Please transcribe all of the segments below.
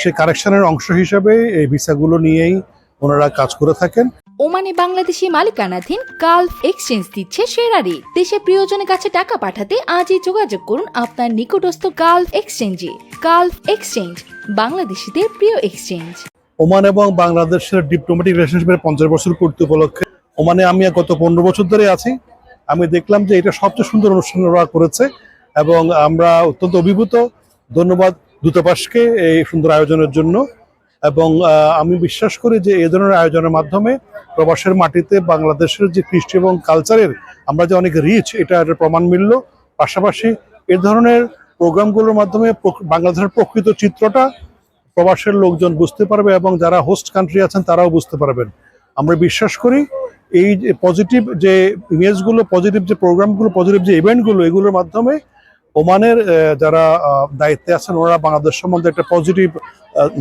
সে কারেকশনের অংশ হিসেবে এই ভিসাগুলো নিয়েই ওনারা কাজ করে থাকেন। ওমানে বাংলাদেশি মালিকানাধীন গালফ এক্সচেঞ্জ দিচ্ছে সেরা রেট দেশে প্রিয়জনের কাছে টাকা পাঠাতে আজই যোগাযোগ করুন আপনার নিকটস্থ গালফ এক্সচেঞ্জে। গালফ এক্সচেঞ্জ বাংলাদেশিদের প্রিয় এক্সচেঞ্জ। ওমান এবং বাংলাদেশের ডিপ্লোম্যাটিক রিলেশনশিপের পঞ্চাশ বছর পূর্তি উপলক্ষে। ওমানে আমি গত পনেরো বছর ধরে আছি। আমি দেখলাম যে এটা সবচেয়ে সুন্দর অনুষ্ঠান ওরা করেছে এবং আমরা অত্যন্ত অভিভূত। ধন্যবাদ দূতাবাসকে এই সুন্দর আয়োজনের জন্য এবং আমি বিশ্বাস করি যে এই ধরনের আয়োজনের মাধ্যমে প্রবাসের মাটিতে বাংলাদেশের যে কৃষ্টি এবং কালচারের আমরা যে অনেক রিচ এটা এর প্রমাণ মিলল। পাশাপাশি এ ধরনের প্রোগ্রামগুলোর মাধ্যমে বাংলাদেশের প্রকৃত চিত্রটা প্রবাসের লোকজন বুঝতে পারবে এবং যারা হোস্ট কান্ট্রি আছেন তারাও বুঝতে পারবেন। আমরা বিশ্বাস করি এই যে পজিটিভ যে ইমেজগুলো পজিটিভ যে প্রোগ্রামগুলো পজিটিভ যে ইভেন্টগুলো এগুলোর মাধ্যমে ওমানের যারা দায়িত্বে আছেন ওনারা বাংলাদেশ সম্বন্ধে একটা পজিটিভ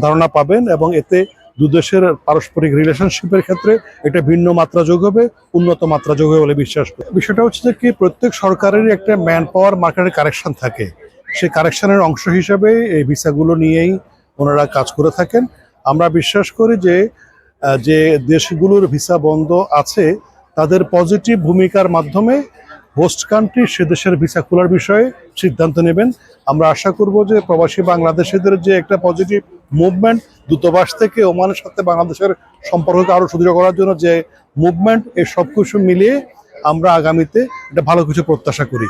ধারণা পাবেন এবং এতে দুদেশের পারস্পরিক রিলেশনশিপের ক্ষেত্রে এটা ভিন্ন মাত্রা যোগ হবে, উন্নত মাত্রা যোগ হবে বলে বিশ্বাস করি। বিষয়টা হচ্ছে যে কি, প্রত্যেক সরকারেরই একটা ম্যান পাওয়ার মার্কেটের কারেকশন থাকে। সেই কারেকশনের অংশ হিসেবে এই ভিসাগুলো নিয়েই ওনারা কাজ করে থাকেন। আমরা বিশ্বাস করি যে যে দেশগুলোর ভিসা বন্ধ আছে, তাদের পজিটিভ ভূমিকার মাধ্যমে হোস্ট কান্ট্রি, সে দেশের ভিসা খোলার বিষয়ে সিদ্ধান্ত নেবেন। আমরা আশা করব যে প্রবাসী বাংলাদেশিদের যে একটা পজিটিভ মুভমেন্ট দূতাবাস থেকে ওমানের সাথে বাংলাদেশের সম্পর্ককে আরও সুদৃঢ় করার জন্য যে মুভমেন্ট এই সব কিছু মিলিয়ে আমরা আগামীতে এটা ভালো কিছু প্রত্যাশা করি।